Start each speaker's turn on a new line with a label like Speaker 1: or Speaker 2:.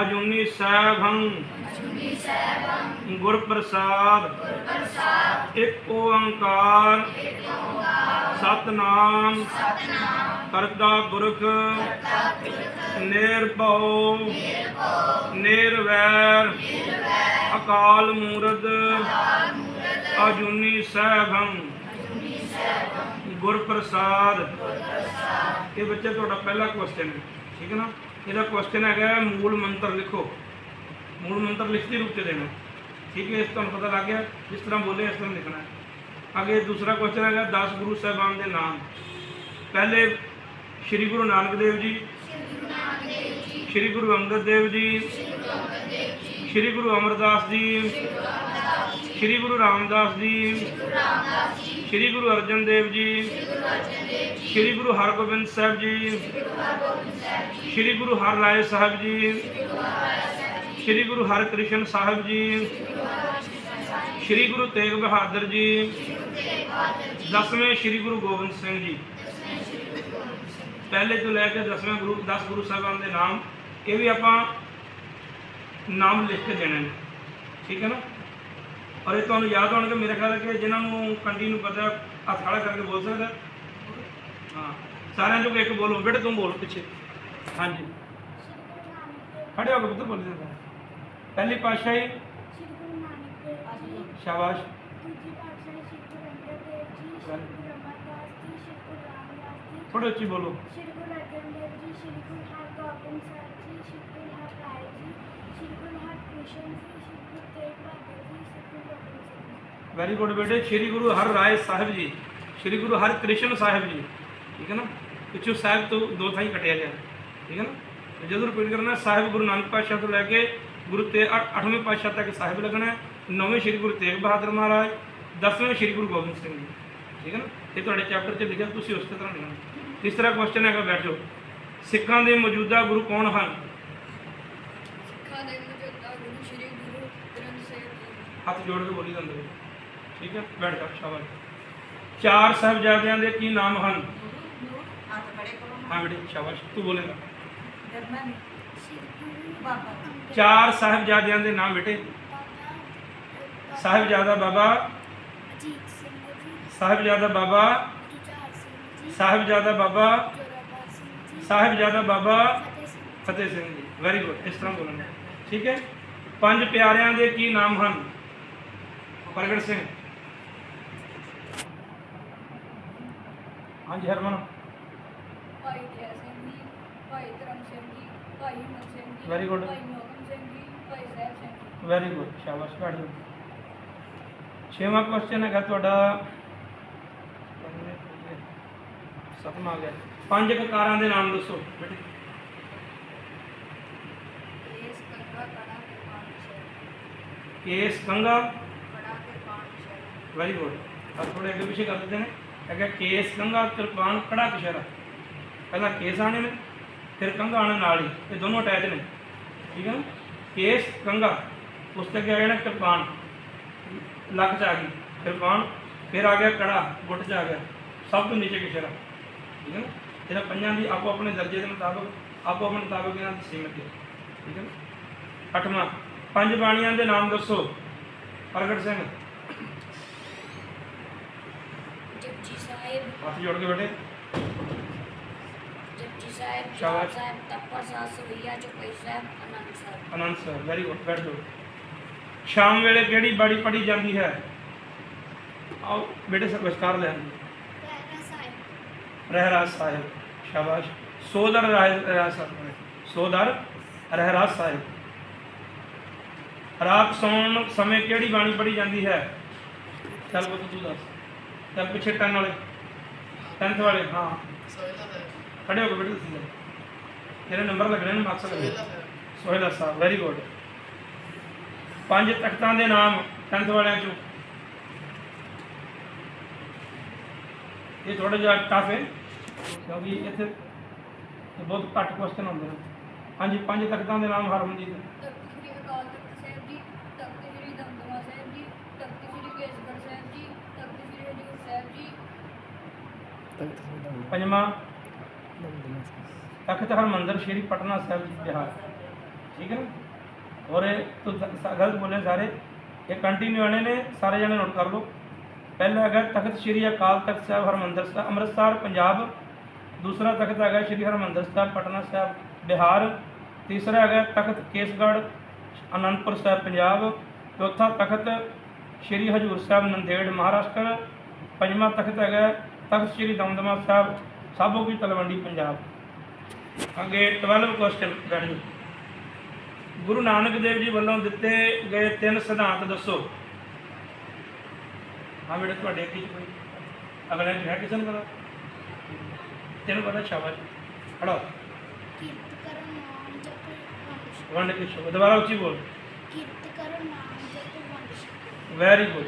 Speaker 1: ਅਜੂਨੀ ਸੈਭੰ। ਗੁਰ ਪ੍ਰਸਾਦ ਇੱਕ ਓੰਕਾਰ। ਸਤਨਾਮ। ਕਰਤਾ ਪੁਰਖ। ਨਿਰਭਉ। ਨਿਰਵੈਰ। ਅਕਾਲ ਮੂਰਤ। ਅਜੂਨੀ ਸੈਭੰ। ਗੁਰ ਪ੍ਰਸਾਦ ਇਹ ਬੱਚੇ ਤੁਹਾਡਾ ਪਹਿਲਾ ਕੁਐਸਚਨ ਹੈ। ਠੀਕ ਹੈ ਨਾ? ਇਹਦਾ ਕੁਐਸਚਨ ਹੈਗਾ ਮੂਲ ਮੰਤਰ ਲਿਖੋ। ਮੂਲ ਮੰਤਰ ਲਿਖਤੀ ਰੂਪ ਚ ਦੇਣਾ। ਠੀਕ ਹੈ, ਇਸ ਤੁਹਾਨੂੰ ਪਤਾ ਲੱਗ ਗਿਆ ਜਿਸ ਤਰ੍ਹਾਂ ਬੋਲੇ ਇਸ ਤਰ੍ਹਾਂ ਲਿਖਣਾ। ਹੈ ਅੱਗੇ ਦੂਸਰਾ ਕੁਐਸਚਨ ਹੈਗਾ 10 ਗੁਰੂ ਸਾਹਿਬਾਨ ਦੇ ਨਾਮ। ਪਹਿਲੇ ਸ੍ਰੀ ਗੁਰੂ ਨਾਨਕ ਦੇਵ ਜੀ, ਸ੍ਰੀ ਗੁਰੂ ਅੰਗਦ ਦੇਵ ਜੀ, ਸ੍ਰੀ ਗੁਰੂ ਅਮਰਦਾਸ ਜੀ ਸ੍ਰੀ ਗੁਰੂ ਰਾਮਦਾਸ ਜੀ, ਸ੍ਰੀ ਗੁਰੂ ਅਰਜਨ ਦੇਵ ਜੀ, ਸ੍ਰੀ ਗੁਰੂ ਹਰਗੋਬਿੰਦ ਸਾਹਿਬ ਜੀ, ਸ੍ਰੀ ਗੁਰੂ ਹਰਰਾਏ ਸਾਹਿਬ ਜੀ, ਸ੍ਰੀ ਗੁਰੂ ਹਰਕ੍ਰਿਸ਼ਨ ਸਾਹਿਬ ਜੀ, ਸ੍ਰੀ ਗੁਰੂ ਤੇਗ ਬਹਾਦਰ ਜੀ, ਦਸਵੇਂ ਸ੍ਰੀ ਗੁਰੂ ਗੋਬਿੰਦ ਸਿੰਘ ਜੀ। ਪਹਿਲੇ ਤੋਂ ਲੈ ਕੇ ਦਸਵੇਂ ਗੁਰੂ 10 ਗੁਰੂ ਸਾਹਿਬਾਨ ਦੇ ਨਾਮ, ਇਹ ਵੀ ਆਪਾਂ ਨਾਮ ਲਿਖ ਕੇ ਦੇਣੇ ਨੇ। ਠੀਕ ਹੈ ਨਾ? ਔਰ ਇਹ ਤੁਹਾਨੂੰ ਯਾਦ ਹੋਣਗੇ ਮੇਰੇ ਖਿਆਲ ਕਿ ਜਿਨ੍ਹਾਂ ਨੂੰ ਕੰਡੀ ਨੂੰ ਪਤਾ ਹੱਥ ਖੜਾ ਕਰਕੇ ਬੋਲ ਸਕਦਾ ਹਾਂ। ਸਾਰਿਆਂ ਨੂੰ ਇੱਕ ਬੋਲੋ, ਬੇਟੇ ਤੂੰ ਬੋਲ ਪਿੱਛੇ। ਹਾਂਜੀ। ਖੜੇ ਹੋ ਕੇ ਪੁੱਤਰ ਬੋਲੀ ਜਾਂਦਾ। ਪਹਿਲੀ ਪਾਤਸ਼ਾਹੀ।
Speaker 2: ਸ਼੍ਰੀ
Speaker 1: ਸ਼ਾਬਾਸ਼।
Speaker 2: ਦੂਜੀ
Speaker 1: ਉੱਚੀ ਬੋਲੋ।
Speaker 2: ਸ਼੍ਰੀ ਗੁਰੂ ਅਰਜਨ ਦੇਵ ਜੀ ਸ਼੍ਰੀ ਗੁਰੂ ਹਰਗੋਬਿੰਦ ਸਾਹਿਬ ਜੀ ਸ਼੍ਰੀ ਗੁਰੂ ਹਰਰਾਏ ਜੀ ਸ਼੍ਰੀ ਗੁਰੂ ਹਰਕ੍ਰਿਸ਼ਨ ਜੀ ਸ਼੍ਰੀ ਗੁਰੂ ਤੇਗ ਬਹਾਦਰ ਜੀ ਸ਼੍ਰੀ ਗੁਰੂ ਗੋਬਿੰਦ ਸਿੰਘ ਜੀ
Speaker 1: ਵੈਰੀ ਗੁੱਡ ਬੇਟੇ ਸ੍ਰੀ ਗੁਰੂ ਹਰ ਰਾਏ ਸਾਹਿਬ ਜੀ ਸ੍ਰੀ ਗੁਰੂ ਹਰ ਕ੍ਰਿਸ਼ਨ ਸਾਹਿਬ ਜੀ ਠੀਕ ਹੈ ਨਾ ਪਿੱਛੋਂ ਸਾਹਿਬ ਤੋਂ ਦੋ ਥਾਈਂ ਕਟਿਆ ਗਿਆ ਠੀਕ ਹੈ ਨਾ ਜਦੋਂ ਰਿਪੀਟ ਕਰਨਾ ਸਾਹਿਬ ਗੁਰੂ ਨਾਨਕ ਪਾਤਸ਼ਾਹ ਤੋਂ ਲੈ ਕੇ ਗੁਰੂ ਤੇ 8ਵੇਂ ਪਾਤਸ਼ਾਹ ਤੱਕ ਸਾਹਿਬ ਲੱਗਣਾ ਹੈ ਨੌਵੇਂ ਸ੍ਰੀ ਗੁਰੂ ਤੇਗ ਬਹਾਦਰ ਮਹਾਰਾਜ ਦਸਵੇਂ ਸ੍ਰੀ ਗੁਰੂ ਗੋਬਿੰਦ ਸਿੰਘ ਜੀ ਠੀਕ ਹੈ ਨਾ ਇਹ ਤੁਹਾਡੇ ਚੈਪਟਰ 'ਚ ਲਿਖਿਆ ਤੁਸੀਂ ਉਸ ਤਰ੍ਹਾਂ ਲਿਖਣਾ ਤੀਸਰਾ ਕੁਐਸਚਨ ਹੈਗਾ ਬੈਠੋ ਸਿੱਖਾਂ ਦੇ ਮੌਜੂਦਾ ਗੁਰੂ ਕੌਣ ਹਨ
Speaker 3: ਸਿੱਖਾਂ ਦੇ ਮੌਜੂਦਾ ਗੁਰੂ ਸ਼੍ਰੀ ਗੁਰੂ ਗ੍ਰੰਥ ਸਾਹਿਬ ਜੀ
Speaker 1: ਹੱਥ ਜੋੜ ਕੇ ਬੋਲੀ ਜਾਂਦੇ ਹੋ। ਠੀਕ ਹੈ, ਬੈਠ ਜਾ, ਸ਼ਾਬਾਸ਼। ਚਾਰ ਸਾਹਿਬਜ਼ਾਦਿਆਂ ਦੇ ਕੀ ਨਾਮ ਹਨ? ਹਾਂ ਬੇਟੇ, ਸ਼ਾਬਾਸ਼, ਤੂੰ ਬੋਲੇਗਾ ਚਾਰ ਸਾਹਿਬਜ਼ਾਦਿਆਂ ਦੇ ਨਾਮ ਬੇਟੇ। ਸਾਹਿਬਜ਼ਾਦਾ ਬਾਬਾ
Speaker 2: ਅਜੀਤ ਸਿੰਘ
Speaker 1: ਸਾਹਿਬਜ਼ਾਦਾ ਬਾਬਾ ਸਾਹਿਬਜ਼ਾਦਾ ਬਾਬਾ ਸਾਹਿਬਜ਼ਾਦਾ ਬਾਬਾ
Speaker 2: ਫਤਿਹ ਸਿੰਘ ਜੀ।
Speaker 1: ਫਤਿਹ ਸਿੰਘ ਜੀ ਵੈਰੀ ਗੁੱਡ ਇਸ ਤਰ੍ਹਾਂ ਬੋਲਣਾ ਠੀਕ ਹੈ, ਪੰਜ ਪਿਆਰਿਆਂ ਦੇ ਕੀ ਨਾਮ ਹਨ? ਪ੍ਰਗਟ ਸਿੰਘ। ਹਾਂਜੀ ਹਰਮਨ।
Speaker 3: ਭਾਈ ਦਇਆ ਸਿੰਘ ਜੀ ਭਾਈ ਧਰਮ ਸਿੰਘ ਜੀ ਭਾਈ ਹਿੰਮਤ ਸਿੰਘ ਜੀ
Speaker 1: Very good.
Speaker 3: ਭਾਈ ਮੋਹਨ ਸਿੰਘ ਜੀ ਭਾਈ ਸਾਹਿਬ ਸਿੰਘ ਜੀ।
Speaker 1: ਵੈਰੀ ਗੁੱਡ ਸ਼ਾਬਾਸ਼ ਜਾਓ ਛੇਵਾਂ ਕੁਐਸਚਨ ਹੈਗਾ ਤੁਹਾਡਾ। ਸਤਮਾ ਆ ਗਿਆ ਪੰਜ ਕਕਾਰਾਂ ਦੇ ਨਾਮ ਦੱਸੋ ਬੇਟੇ।
Speaker 3: ਇਸ ਕੰਗਾ ਕੜਾ ਕੇ ਪਾਣੀ ਸ਼ਹਿਰ
Speaker 1: ਕੇਸ ਕੰਗਾ।
Speaker 3: ਕੜਾ ਕੇ ਪਾਣੀ ਸ਼ਹਿਰ
Speaker 1: ਵੈਰੀ ਗੁੱਡ ਅੱਜ ਥੋੜੇ ਅੱਗੇ ਪਿੱਛੇ ਕਰ ਦਿੰਦੇ ਨੇ। ਹੈਗਾ ਕੇਸ ਕੰਗਾ ਕਿਰਪਾਨ ਕੜਾ ਕਸ਼ਰਾ ਪਹਿਲਾਂ ਕੇਸ ਆਣੇ ਨੇ, ਫਿਰ ਕੰਗਾ ਆਣਾ ਨਾਲ ਹੀ। ਇਹ ਦੋਨੋਂ ਅਟੈਚ ਨੇ। ਠੀਕ ਹੈ ਨਾ? ਕੇਸ ਕੰਗਾ ਉਸ ਤੇ ਅੱਗੇ ਆ ਜਾਣਾ ਕਿਰਪਾਨ। ਲੱਕ ਚ ਆ ਗਈ। ਕਿਰਪਾਨ, ਫਿਰ ਆ ਗਿਆ ਕੜਾ ਗੁੱਟ ਚ ਆ ਗਿਆ। ਸਭ ਤੋਂ ਨੀਚੇ ਕਸ਼ਰਾ ਠੀਕ ਹੈ ਨਾ? ਇਹਨਾਂ ਪੰਜਾਂ ਦੀ ਆਪੋ ਆਪਣੇ ਦਰਜੇ ਦੇ ਮੁਤਾਬਕ, ਆਪੋ ਆਪਣੇ ਮੁਤਾਬਕ ਇਹਨਾਂ ਦੀ ਸੀਮਤ ਹੈ। ਠੀਕ ਹੈ ਨਾ? ਅੱਠਵਾਂ, ਪੰਜ ਬਾਣੀਆਂ ਦੇ ਨਾਮ ਦੱਸੋ। ਪ੍ਰਗਟ ਸਿੰਘ।
Speaker 3: ਜਪਜੀ ਸਾਹਿਬ।
Speaker 1: ਹੱਥ ਜੋੜ ਕੇ ਬੇਟੇ
Speaker 3: ਜਪਜੀ ਸਾਹਿਬ
Speaker 1: ਸ਼ਾਬਾਸ਼।
Speaker 3: ਸਾਹਿਬ ਤੱਪਾ ਸਾਹਿਬ ਸਵਈਆ ਚੁਪਈ ਸਾਹਿਬ ਅਨੰਦ ਸਾਹਿਬ
Speaker 1: ਆਨੰਦ ਸਰ ਵੈਰੀ ਗੁੱਡ ਬੈਠ ਜਾਓ। ਸ਼ਾਮ ਵੇਲੇ ਕਿਹੜੀ ਬਾੜੀ ਪੜੀ ਜਾਂਦੀ ਹੈ? ਆਓ ਬੇਟੇ ਸਰ ਵਿਚਕਾਰ ਲੈ
Speaker 2: ਸਾਹਿਬ।
Speaker 1: ਰਹਿਰਾਸ ਸਾਹਿਬ ਸ਼ਾਬਾਸ਼। ਸੋਦਰ ਰਹਿ- ਰਹਿਰਾਸ ਸਾਹਿਬ ਸੋਦਰ ਰਹਿਰਾਸ ਸਾਹਿਬ। ਰਾਤ ਸੌਣ ਸਮੇਂ ਕਿਹੜੀ ਬਾਣੀ ਪੜੀ ਜਾਂਦੀ ਹੈ? ਚੱਲ ਬਤ ਤੂੰ ਦੱਸ। ਚੱਲ ਪਿੱਛੇ ਟੈਨ ਵਾਲੇ। 10th ਵਾਲੇ ਹਾਂ। ਖੜੇ ਹੋ ਕੇ ਬੇਟੇ ਤੁਸੀਂ। ਤੇਰੇ ਨੰਬਰ ਲੱਗਣੇ ਨੇ ਮਾਰਕਸ ਲੱਗਣੇ। ਸੋਹਿਲਾ ਸਾਹਿਬ। ਵੈਰੀ ਗੁੱਡ ਪੰਜ ਤਖਤਾਂ ਦੇ ਨਾਮ 10th ਵਾਲਿਆਂ ਚੋਂ। ਇਹ ਥੋੜਾ ਜਿਹਾ ਟਫ ਹੈ ਕਿਉਂਕਿ ਇੱਥੇ ਬਹੁਤ ਘੱਟ ਕੁਐਸਚਨ ਹੁੰਦੇ ਨੇ। ਹਾਂਜੀ ਪੰਜ ਤਖਤਾਂ ਦੇ ਨਾਮ ਹਰਮਨਜੀਤ। ਪੰਜਵਾਂ। ਤਖਤ ਹਰਮੰਦਰ ਸ਼੍ਰੀ ਪਟਨਾ ਸਾਹਿਬ ਬਿਹਾਰ ਠੀਕ ਹੈ ਨਾ? ਔਰ ਇਹ ਤੋਂ ਗਲਤ ਬੋਲੇ ਸਾਰੇ। ਇਹ ਕੰਟੀਨਿਊ ਆਣੇ ਨੇ ਸਾਰੇ ਜਣੇ ਨੋਟ ਕਰ ਲਓ। ਪਹਿਲਾ ਹੈਗਾ ਤਖਤ ਸ੍ਰੀ ਅਕਾਲ ਤਖਤ ਸਾਹਿਬ ਹਰਮੰਦਰ ਸਾਹਿਬ ਅੰਮ੍ਰਿਤਸਰ ਪੰਜਾਬ। ਦੂਸਰਾ ਤਖਤ ਹੈਗਾ ਸ੍ਰੀ ਹਰਮੰਦਰ ਸਾਹਿਬ ਪਟਨਾ ਸਾਹਿਬ ਬਿਹਾਰ ਤੀਸਰਾ ਹੈਗਾ ਤਖਤ ਕੇਸਗੜ੍ਹ ਅਨੰਦਪੁਰ ਸਾਹਿਬ ਪੰਜਾਬ। ਚੌਥਾ ਤਖਤ ਸ੍ਰੀ ਹਜੂਰ ਸਾਹਿਬ ਨੰਦੇੜ ਮਹਾਰਾਸ਼ਟਰ। ਪੰਜਵਾਂ ਤਖਤ ਹੈਗਾ ਤਖਤ ਸ੍ਰੀ ਦਮਦਮਾ ਸਾਹਿਬ ਸਾਬੋ ਕੀ ਤਲਵੰਡੀ ਪੰਜਾਬ। ਅੱਗੇ 12 ਕੁਐਸਚਨ ਗਾੜੀ ਗੁਰੂ ਨਾਨਕ ਦੇਵ ਜੀ ਵੱਲੋਂ ਦਿੱਤੇ ਗਏ ਤਿੰਨ ਸਿਧਾਂਤ ਦੱਸੋ। ਹਾਂ ਬੇਟਾ ਤੁਹਾਡੇ ਕੀ ਕੋਈ ਅਗਲੇ ਹੈ ਕਿਸੇ ਨੂੰ ਪਤਾ ਤੈਨੂੰ ਪਤਾ ਸ਼ਾਬਾਸ਼। ਖੜਾ
Speaker 2: ਕਿਰਤ ਕਰ ਨਾਮ ਜਪ ਵੰਡ
Speaker 1: ਵੰਡ ਕੇ ਸ਼ਬਦ ਦੁਬਾਰਾ ਉੱਚੀ ਬੋਲ।
Speaker 2: ਕਿਰਤ ਕਰ ਨਾਮ ਜਪ ਵੰਡ
Speaker 1: ਵੈਰੀ ਗੁੱਡ